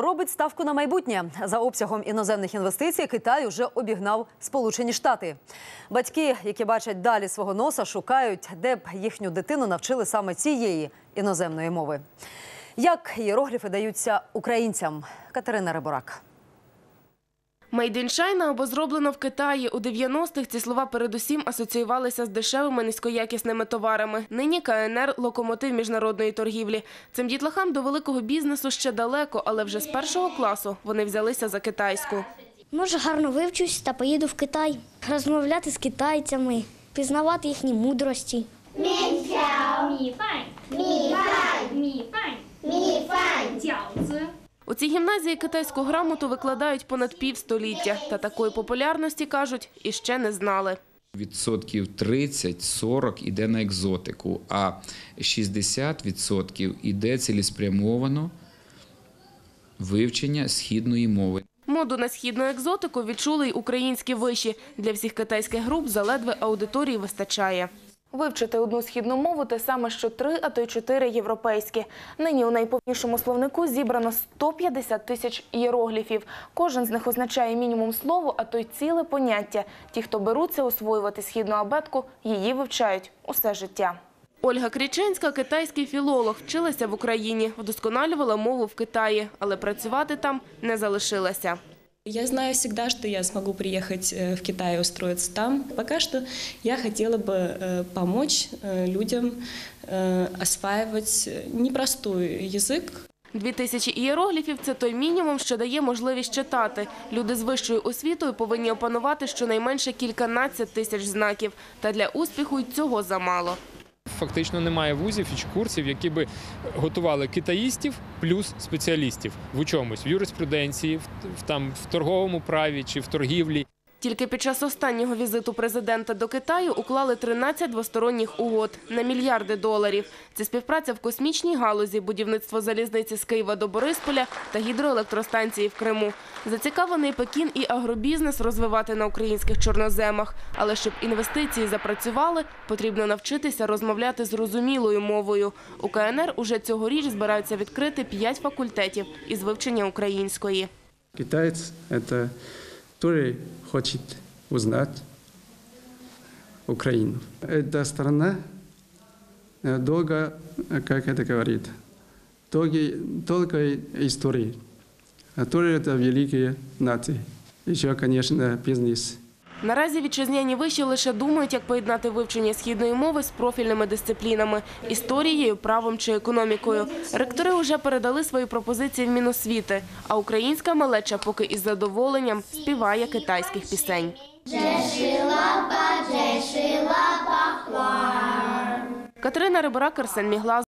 Робить ставку на майбутнє за обсягом іноземних інвестицій. Китай уже обігнав Сполучені Штати. Батьки, які бачать далі свого носа, шукають, де б їхню дитину навчили саме цієї іноземної мови. Як іерогліфи даються українцям? Катерина Риборак. Made in China або зроблено в Китаї. У 90-х ці слова передусім асоціювалися з дешевими низькоякісними товарами. Нині КНР – локомотив міжнародної торгівлі. Цим дітлахам до великого бізнесу ще далеко, але вже з першого класу вони взялися за китайську. Може, гарно вивчусь та поїду в Китай, розмовляти з китайцями, пізнавати їхні мудрості. 米 цій гімназії китайську грамоту викладають понад півстоліття. Та такої популярності, кажуть, іще не знали. Відсотків 30-40 іде на екзотику, а 60% іде цілеспрямовано вивчення східної мови. Моду на східну екзотику відчули й українські виші. Для всіх китайських груп заледве аудиторії вистачає. Вивчити одну східну мову те саме, що три, а то й чотири європейські. Нині у найповнішому словнику зібрано 150 тисяч ієрогліфів. Кожен з них означає мінімум слово, а то й ціле поняття. Ті, хто беруться освоювати східну абетку, її вивчають усе життя. Ольга Кріченська – китайський філолог, вчилася в Україні, вдосконалювала мову в Китаї, але працювати там не залишилася. Я знаю всегда, что я смогу приехать э, в Китай и устроиться там. Пока что я хотела бы э, помочь э, людям э, осваивать непростой язык, Дві тисячі ієрогліфів – це той мінімум, що дає можливість читати. Люди з вищою освітою повинні опанувати щонайменше кільканадцять тисяч знаків. Та для успіху й цього замало. Фактично немає вузів і курсів, які би готували китаїстів плюс спеціалістів в чомусь в юриспруденції, в там в торговому праві чи в торгівлі. Тільки під час останнього візиту президента до Китаю уклали 13 двосторонніх угод на мільярди доларів. Це співпраця в космічній галузі, будівництво залізниці з Києва до Борисполя та гідроелектростанції в Криму. Зацікавлений Пекін і агробізнес розвивати на українських чорноземах. Але щоб інвестиції запрацювали, потрібно навчитися розмовляти зрозумілою мовою. У КНР уже цьогоріч збираються відкрити 5 факультетів із вивчення української. Китаец – это который хочет узнать Украину. Эта страна э, долго, э, как это говорит, долгой, долгой истории. Которые это великие нации. Еще, конечно, бизнес. Наразі вітчизняні виші лише думають, як поєднати вивчення східної мови з профільними дисциплінами – історією, правом чи економікою. Ректори вже передали свої пропозиції в Міносвіти, а українська малеча поки із задоволенням співає китайських пісень. Катерина Риборак, Арсен Міглас.